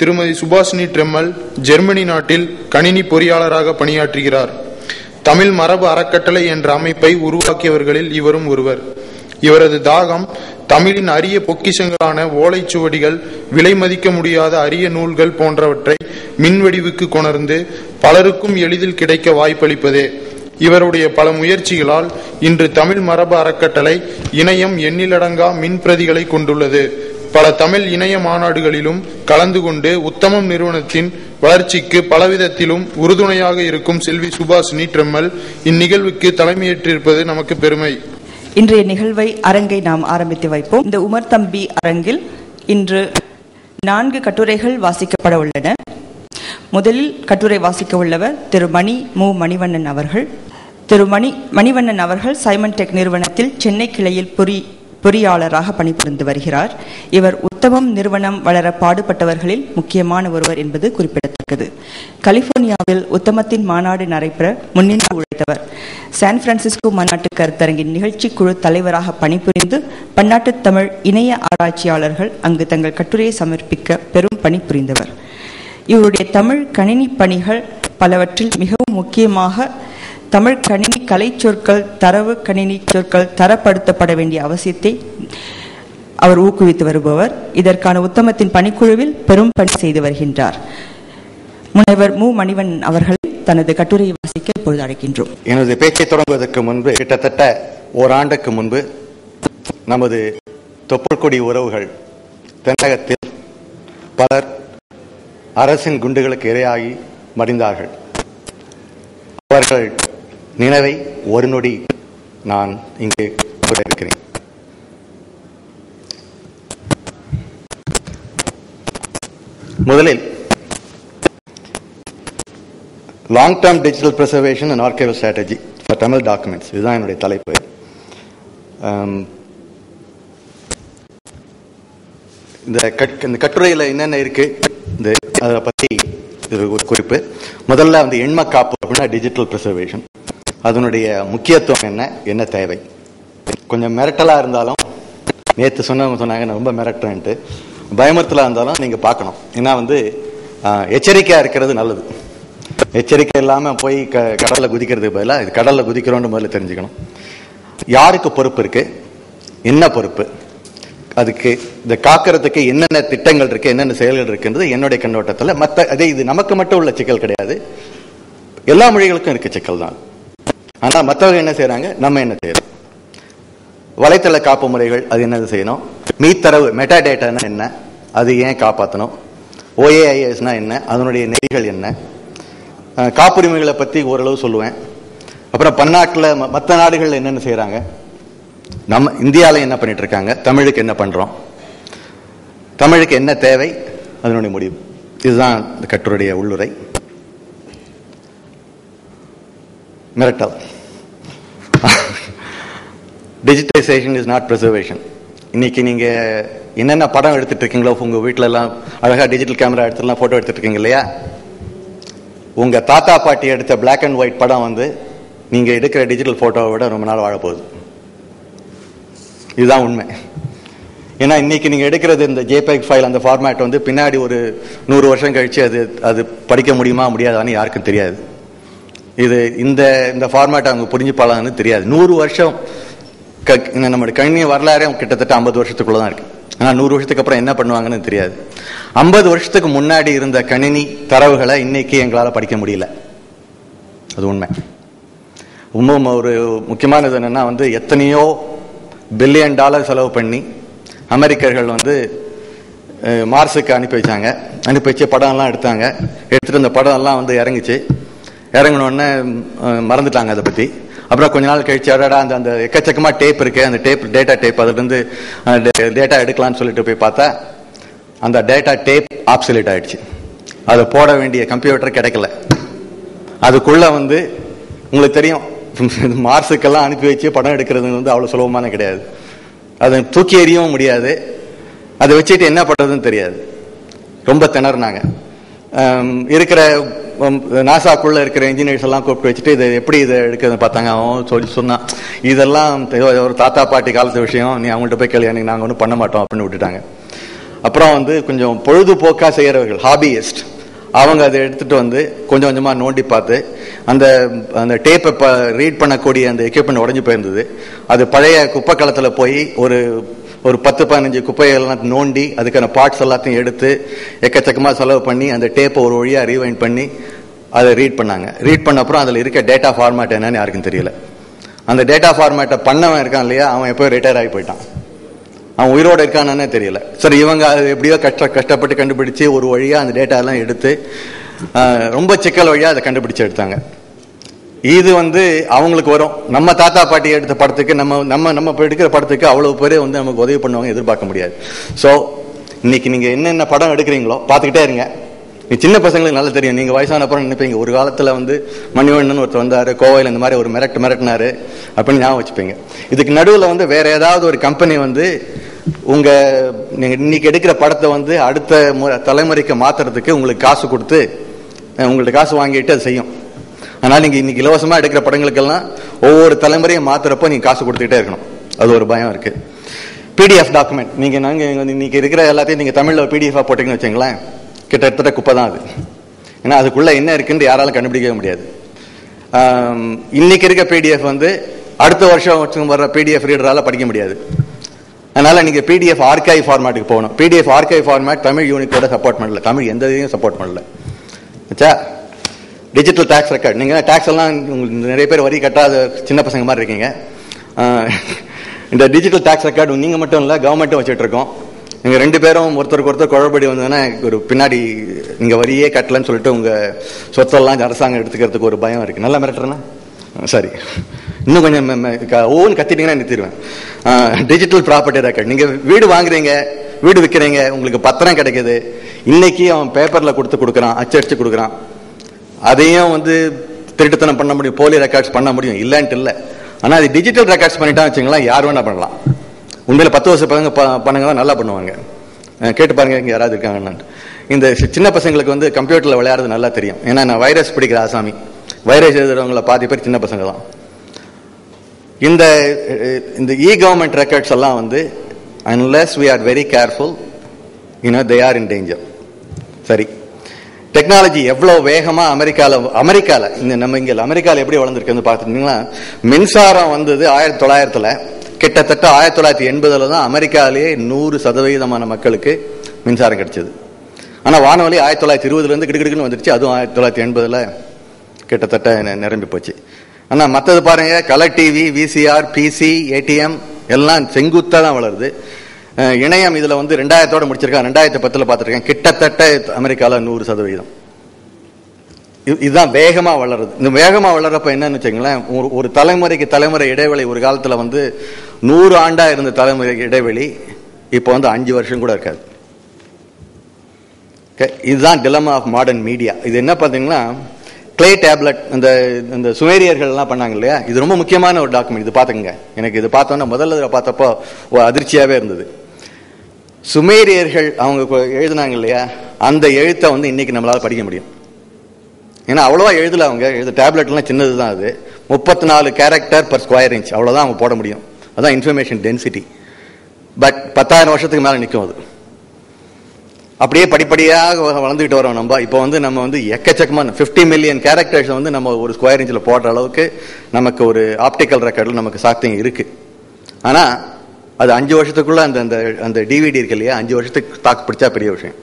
திருமதி Subhashini Tremmel Germany நாட்டில் கணினி பொறியாளராக பணியாற்றுகிறார். தமிழ் மரபு அறக்கட்டளை என்ற அமைப்பை உருவாக்கியவர்களில் இவரும் ஒருவர். இவரது தாகம் தமிழின் அரிய பொக்கிஷங்களான ஓலைச்சுவடிகள் விலை மதிக்க முடியாத அரிய நூல்கள் போன்றவற்றை மின்வடிவுக்கு கொணர்ந்து பலருக்கும் எளிதில் கிடைக்க வாய்ப்பளிப்பதே. இவருடைய பல முயற்சிகளால் இன்று தமிழ் மரபு அறக்கட்டளை இணையம் எண்ணிலடங்கா மின் பிரதிகளை கொண்டுள்ளது. பல தமிழ் இணைய மாநாடுகளிலும் கலந்து கொண்டு உத்தமம் நிறுவனத்தின் வளர்ச்சிக்கு பலவிதத்திலும் உறுதுணையாக இருக்கும் செல்வி சுபாஷினி ட்ரெம்மல் இந்நிகழ்வுக்கு தலைமையேற்றிருப்பது நமக்கு பெருமை. இன்றைய நிகழ்வை அரங்கை நாம் ஆரம்பித்து வைப்போம். இந்த உமர் தம்பி அரங்கில் இன்று நான்கு கட்டுரைகள் வாசிக்கப்பட உள்ளன. முதலில் கட்டுரை வாசிக்க உள்ளவர் திரு மணி மு. மணிவண்ணன் அவர்கள். திரு மணி மணிவண்ணன் அவர்கள் சைமன் டெக் நிறுவனத்தில் சென்னை கிளையில் புரி பொறியாளராக பணிபுரிந்து வருகிறார். இவர் உத்தமம் நிறுவனம் வளர பாடுபட்டவர்களில் முக்கியமான ஒருவர் என்பது குறிப்பிடத்தக்கது. கலிபோர்னியாவில் உத்தமத்தின் மாநாடு நடைபெற முன்னின்று உழைத்தவர். சான் பிரான்சிஸ்கோ மாநாட்டு கருத்தரங்கின் நிகழ்ச்சி குழு தலைவராக பணிபுரிந்து பன்னாட்டு தமிழ் இணைய ஆராய்ச்சியாளர்கள் அங்கு தங்கள் கட்டுரையை சமர்ப்பிக்க பெரும் பணிபுரிந்தவர். இவருடைய தமிழ் கணினி பணிகள் பலவற்றில் மிகவும் முக்கியமாக தமிழ் கணினி கலை சொற்கள் தரவு கணினி சொற்கள் தரப்படுத்தப்பட வேண்டிய அவசியத்தை அவர் ஊக்குவித்து வருபவர். இதற்கான உத்தமத்தின் பணிக்குழுவில் பெரும் பணி செய்து வருகின்றார். முனைவர் மு. மணிவன் அவர்கள் தனது கட்டுரையை வாசிக்க இப்பொழுது அழைக்கின்றோம். எனது பேச்சை தொடங்குவதற்கு முன்பு கிட்டத்தட்ட ஓராண்டுக்கு முன்பு நமது தொப்புள்கொடி உறவுகள் தென்னகத்தில் பலர் அரசின் குண்டுகளுக்கு இரையாகி மடிந்தார்கள். அவர்கள் நினைவை ஒரு நொடி நான் இங்கே கூற இருக்கிறேன். முதலில் long term digital preservation and archival strategy for Tamil documents இதுதான் என்னுடைய தலைப்பு. Um, இந்த கட் இந்த கட்டுரையில் என்னென்ன இருக்கு? இந்த அதை பற்றி இது ஒரு குறிப்பு. முதல்ல வந்து எண்ம காப்பு அப்படின்னா டிஜிட்டல் ப்ரிசர்வேஷன் அதனுடைய முக்கியத்துவம் என்ன? என்ன தேவை? கொஞ்சம் மிரட்டலாக இருந்தாலும் நேற்று சொன்னவங்க சொன்னாங்க நான் ரொம்ப மிரட்டுறேன்ட்டு. பயமுறுத்தலாக இருந்தாலும் நீங்கள் பார்க்கணும். ஏன்னா வந்து எச்சரிக்கையாக இருக்கிறது நல்லது. எச்சரிக்கை இல்லாமல் போய் க கடலில் குதிக்கிறதுக்கு பதிலாக இது கடலில் குதிக்கிறோன்னு முதல்ல தெரிஞ்சுக்கணும். யாருக்கு பொறுப்பு இருக்குது என்ன பொறுப்பு? அதுக்கு இந்த காக்கிறதுக்கு என்னென்ன திட்டங்கள் இருக்குது என்னென்ன செயல்கள் இருக்குன்றது என்னுடைய கண்ணோட்டத்தில் மற்ற அதே இது நமக்கு மட்டும் உள்ள சிக்கல் கிடையாது. எல்லா மொழிகளுக்கும் இருக்குது சிக்கல் தான் ஆனால் மற்றவங்க என்ன செய்கிறாங்க நம்ம என்ன செய்யறோம் வலைத்தள காப்பு முறைகள் அது என்னது செய்யணும்? மீத்தரவு மெட்டாடேட்டானா என்ன? அது ஏன் காப்பாற்றணும் ஓஏஐஎஸ்னா என்ன? அதனுடைய நெறிகள் என்ன? காப்புரிமைகளை பற்றி ஓரளவு சொல்லுவேன். அப்புறம் பன்னாட்டில் மற்ற நாடுகள் என்னென்ன செய்கிறாங்க நம்ம இந்தியாவில் என்ன பண்ணிட்டு இருக்காங்க தமிழுக்கு என்ன பண்ணுறோம் தமிழுக்கு என்ன தேவை? அதனுடைய முடிவு. இதுதான் இந்த கட்டுரையுடைய உள்ளுரை. மிரட்டல். டிஜிட்டைசேஷன் இஸ் நாட் ப்ரிசர்வேஷன் இன்னைக்கு நீங்கள் என்னென்ன படம் எடுத்துட்டு இருக்கீங்களோ உங்கள் வீட்டிலலாம் அழகாக டிஜிட்டல் கேமரா எடுத்துலாம் ஃபோட்டோ எடுத்துட்டு இருக்கீங்க இல்லையா? உங்கள் தாத்தா பாட்டி எடுத்த பிளாக் அண்ட் ஒயிட் படம் வந்து நீங்கள் எடுக்கிற டிஜிட்டல் ஃபோட்டோவை விட ரொம்ப நாள் வாழப்போகுது இதுதான் உண்மை. ஏன்னா இன்னைக்கு நீங்கள் எடுக்கிறது இந்த ஜேபேக் ஃபைல் அந்த ஃபார்மேட் வந்து பின்னாடி ஒரு நூறு வருஷம் கழிச்சு அது அது படிக்க முடியுமா முடியாதான்னு யாருக்கும் தெரியாது. இது இந்த இந்த ஃபார்மேட் அவங்க புரிஞ்சுப்பாளான்னு தெரியாது. நூறு வருஷம் நம்மளுடைய கணினி வரலாறே கிட்டத்தட்ட ஐம்பது வருஷத்துக்குள்ள தான் இருக்கு. ஆனால் நூறு வருஷத்துக்கு அப்புறம் என்ன பண்ணுவாங்கன்னு தெரியாது. ஐம்பது வருஷத்துக்கு முன்னாடி இருந்த கணினி தரவுகளை இன்னைக்கு எங்களால் படிக்க முடியல. அது உண்மை. இன்னும் ஒரு முக்கியமானது என்னன்னா வந்து எத்தனையோ பில்லியன் டாலர் செலவு பண்ணி அமெரிக்கர்கள் வந்து மார்ஸுக்கு அனுப்பி வச்சாங்க. அனுப்பி வச்சு படம்லாம் எடுத்தாங்க. எடுத்துகிட்டு அந்த படம் எல்லாம் வந்து இறங்குச்சு. இறங்கினோடனே மறந்துட்டாங்க அதை பற்றி அப்புறம் கொஞ்ச நாள் கழிச்சு அடடா அந்த அந்த எக்கச்சக்கமாக டேப் இருக்கு அந்த டேப் டேட்டா டேப் அதுலேருந்து டேட்டா எடுக்கலாம்னு சொல்லிட்டு போய் பார்த்தா அந்த டேட்டா டேப் ஆப்சலேட் ஆயிடுச்சு. அதை போட வேண்டிய கம்ப்யூட்டர் கிடைக்கல. அதுக்குள்ளே வந்து உங்களுக்கு தெரியும் மார்ஸுக்கெல்லாம் அனுப்பி வச்சு படம் எடுக்கிறது வந்து அவ்வளோ சுலபமான கிடையாது. அதை தூக்கி எறியவும் முடியாது. அதை வச்சுட்டு என்ன பண்ணுறதுன்னு தெரியாது. ரொம்ப திணறினாங்க. இருக்கிற நாசாக்குள்ள இருக்கிற இன்ஜினியர்ஸ் எல்லாம் கூப்பிட்டு வச்சுட்டு இதை எப்படி இதை எடுக்கிறதுன்னு பார்த்தாங்க. அவன் சொல்லி சொன்னான். இதெல்லாம் ஒரு தாத்தா பாட்டி காலத்து விஷயம். நீ அவங்கள்ட்ட போய் கேள்வி நாங்கள் ஒன்றும் பண்ண மாட்டோம் அப்படின்னு விட்டுட்டாங்க. அப்புறம் வந்து கொஞ்சம் பொழுதுபோக்காக செய்கிறவர்கள் ஹாபியஸ்ட் அவங்க அதை எடுத்துகிட்டு வந்து கொஞ்சம் கொஞ்சமாக நோண்டி பார்த்து அந்த அந்த டேப்பை ரீட் பண்ணக்கூடிய அந்த எக்யூப்மெண்ட் உடஞ்சு போயிருந்தது. அது பழைய குப்பை களத்தில் போய் ஒரு ஒரு பத்து பதினஞ்சு குப்பையெல்லாம் நோண்டி அதுக்கான பார்ட்ஸ் எல்லாத்தையும் எடுத்து எக்கச்சக்கமாக செலவு பண்ணி அந்த டேப்பை ஒரு வழியாக ரீவைண்ட் பண்ணி அதை ரீட் பண்ணாங்க. ரீட் பண்ண அப்புறம் அதில் இருக்க டேட்டா ஃபார்மேட் என்னன்னு யாருக்கும் தெரியல. அந்த டேட்டா ஃபார்மேட்டை பண்ணவன் இருக்கான் இல்லையா? அவன் எப்போ ரிட்டையர் ஆகி போயிட்டான். அவன் உயிரோடு இருக்கானே தெரியல. சரி இவங்க அது எப்படியோ கஷ்ட கஷ்டப்பட்டு கண்டுபிடிச்சு ஒரு வழியாக அந்த டேட்டாலாம் எடுத்து ரொம்ப சிக்கல் வழியாக அதை கண்டுபிடிச்சு எடுத்தாங்க. இது வந்து அவங்களுக்கு வரும். நம்ம தாத்தா பாட்டி எடுத்த படத்துக்கு நம்ம நம்ம நம்ம எடுக்கிற படத்துக்கு அவ்வளவு பேரே வந்து நமக்கு உதவி பண்ணுவாங்க எதிர்பார்க்க முடியாது. ஸோ இன்னைக்கு நீங்க என்னென்ன படம் எடுக்கிறீங்களோ பார்த்துக்கிட்டே இருங்க. நீ சின்ன பசங்களுக்கு நல்லா தெரியும். நீங்கள் வயசான அப்புறம் நினைப்பீங்க ஒரு காலத்தில் வந்து மணிவண்ணன் ஒருத்தர் வந்தார் கோவையில் இந்த மாதிரி ஒரு மிரட்டு மிரட்டினார் அப்படின்னு ஞாபகம் வச்சுப்பீங்க. இதுக்கு நடுவில் வந்து வேற ஏதாவது ஒரு கம்பெனி வந்து உங்கள் நீங்கள் இன்னைக்கு எடுக்கிற படத்தை வந்து அடுத்த தலைமுறைக்கு மாற்றுறதுக்கு உங்களுக்கு காசு கொடுத்து உங்கள்கிட்ட காசு வாங்கிட்டு அது செய்யும். அதனால நீங்க இன்னைக்கு இலவசமா எடுக்கிற படங்களுக்கெல்லாம் ஒவ்வொரு தலைமுறையும் மாத்துறப்போ நீங்க காசு கொடுத்துக்கிட்டே இருக்கணும். அது ஒரு பயம் இருக்கு. பிடிஎஃப் டாக்குமெண்ட் நீங்க நாங்க இன்னைக்கு இருக்கிற எல்லாத்தையும் நீங்க தமிழ்ல பிடிஎஃப் போட்டீங்கன்னு வச்சுங்களேன் கிட்டத்தட்ட குப்பை தான் அது. ஏன்னா அதுக்குள்ள என்ன இருக்குன்னு யாராலும் கண்டுபிடிக்கவே முடியாது. இன்றைக்கி இன்னைக்கு இருக்க பிடிஎஃப் வந்து அடுத்த வருஷம் வர்ற பிடிஎஃப் ரீடரால படிக்க முடியாது. அதனால நீங்க பிடிஎஃப் ஆர்கைவ் ஃபார்மேட்டுக்கு போகணும். PDF archive format Tamil Unicode support பண்ணல. தமிழ் எந்த இதையும் சப்போர்ட் பண்ணல. ஆச்சா டிஜிட்டல் டேக்ஸ் ரெக்கார்ட் நீங்கள் டேக்ஸ் எல்லாம் உங்களுக்கு நிறைய பேர் வரி கட்டாத சின்ன பசங்க மாதிரி இருக்கீங்க. இந்த டிஜிட்டல் டேக்ஸ் ரெக்கார்டு நீங்கள் மட்டும் இல்லை கவர்மெண்ட்டும் வச்சுட்ருக்கோம் நீங்கள் ரெண்டு பேரும் ஒருத்தருக்கு ஒருத்தர் குழப்படி வந்ததுன்னா ஒரு பின்னாடி நீங்கள் வரியே கட்டலன்னு சொல்லிட்டு உங்கள் சொத்தெல்லாம் அரசாங்கம் எடுத்துக்கிறதுக்கு ஒரு பயம் இருக்குது நல்லா மிரட்டுறேன்னா சரி. இன்னும் கொஞ்சம் ஓன் கத்திட்டீங்கன்னா நிறுத்திடுவேன் டிஜிட்டல் ப்ராப்பர்ட்டி ரெக்கார்ட் நீங்கள் வீடு வாங்குறீங்க வீடு விற்கிறீங்க உங்களுக்கு பத்திரம் கிடைக்குது. இன்னைக்கு அவன் பேப்பரில் கொடுத்து கொடுக்குறான் அச்சடிச்சு கொடுக்குறான். அதையும் வந்து திருட்டுத்தனம் பண்ண முடியும் போலி ரெக்கார்ட்ஸ் பண்ண முடியும் இல்லைன்ட்டு இல்லை. ஆனால் அது டிஜிட்டல் ரெக்கார்ட்ஸ் பண்ணிட்டா வச்சுங்களா யார் வேணா பண்ணலாம். உண்மையில் பத்து வருஷம் பசங்க ப- பண்ணுங்க தான் நல்லா பண்ணுவாங்க. கேட்டு பாருங்க இங்கே யாராவது இருக்காங்கன்னு. இந்த சின்ன பசங்களுக்கு வந்து கம்ப்யூட்டரில் விளையாடுறது நல்லா தெரியும். ஏன்னா நான் வைரஸ் பிடிக்கிற ஆசாமி. வைரஸ் எழுதுறவங்கள பாதி பேர் சின்ன பசங்க தான் இந்த இந்த இ கவர்மெண்ட் ரெக்கார்ட்ஸ் எல்லாம் வந்து unless we are very careful you know they are in danger சரி. டெக்னாலஜி எவ்வளவு வேகமா அமெரிக்கால அமெரிக்கால இந்த நம்ம இங்க அமெரிக்கால எப்படி வளர்ந்துருக்குன்னு பார்த்துட்டீங்கன்னா மின்சாரம் வந்தது ஆயிரத்தி தொள்ளாயிரத்துல. கிட்டத்தட்ட ஆயிரத்தி தொள்ளாயிரத்தி எண்பதுல தான் அமெரிக்காலேயே நூறு சதவீதமான மக்களுக்கு மின்சாரம் கிடைச்சது. ஆனா வானொலி ஆயிரத்தி தொள்ளாயிரத்தி இருபதுல இருந்து கிடுக்கிடுக்குன்னு வந்துருச்சு. அதுவும் ஆயிரத்தி தொள்ளாயிரத்தி எண்பதுல கிட்டத்தட்ட நிரம்பி போச்சு. ஆனா மற்றது பாருங்க colour TV VCR PC ATM எல்லாம் செங்குத்தா தான் வளருது. இணையம் இதில் வந்து ரெண்டாயிரத்தோட முடிச்சிருக்காங்க. ரெண்டாயிரத்தி பத்தில் பார்த்துருக்கேன். கிட்டத்தட்ட அமெரிக்காவில் நூறு சதவீதம். இது- இதுதான் வேகமாக வளருது. இந்த வேகமாக வளரப்ப என்னன்னு வச்சுங்களேன் ஒரு ஒரு தலைமுறைக்கு தலைமுறை இடைவெளி ஒரு காலத்தில் வந்து நூறு ஆண்டாக இருந்த தலைமுறை இடைவெளி இப்போ வந்து அஞ்சு வருஷம் கூட இருக்காது. இதுதான் டிலமா ஆஃப் மாடர்ன் மீடியா இது என்ன பார்த்தீங்கன்னா கிளே டேப்லெட் இந்த இந்த சுமேரியர்கள்லாம் பண்ணாங்க இல்லையா? இது ரொம்ப முக்கியமான ஒரு டாக்குமெண்ட் இது பார்த்துங்க எனக்கு இது பார்த்தோன்னா முதல்ல இதை பார்த்தப்போ அதிர்ச்சியாகவே இருந்தது. சுமேரியர்கள் அவங்க எழுதினாங்க எழுதுனாங்க இல்லையா? அந்த எழுத்தை வந்து இன்னைக்கு நம்மளால் படிக்க முடியும். ஏன்னா அவ்வளோவா எழுதல அவங்க. எழுத டேப்லெட்லாம் சின்னது தான் அது. முப்பத்தி நாலு கேரக்டர் பர் ஸ்கொயர் இன்ச் அவ்வளோதான் அவங்க போட முடியும். அதுதான் இன்ஃபர்மேஷன் டென்சிட்டி பட் பத்தாயிரம் வருஷத்துக்கு மேலே நிற்கும் அது. அப்படியே படிப்படியாக வளர்ந்துகிட்டு வரோம் நம்ம. இப்போ வந்து நம்ம வந்து எக்கச்சக்கமான 50 மில்லியன் கேரக்டர்ஸ் வந்து நம்ம ஒரு ஸ்கொயர் இன்ச்சில் போடுற அளவுக்கு நமக்கு ஒரு ஆப்டிக்கல் ரெக்கார்டில் நமக்கு சாத்தியம் இருக்கு. ஆனால் அது அஞ்சு வருஷத்துக்குள்ள அந்த அந்த அந்த டிவிடி இருக்கு இல்லையா? அஞ்சு வருஷத்துக்கு தாக்கு பிடிச்சா பெரிய விஷயம்.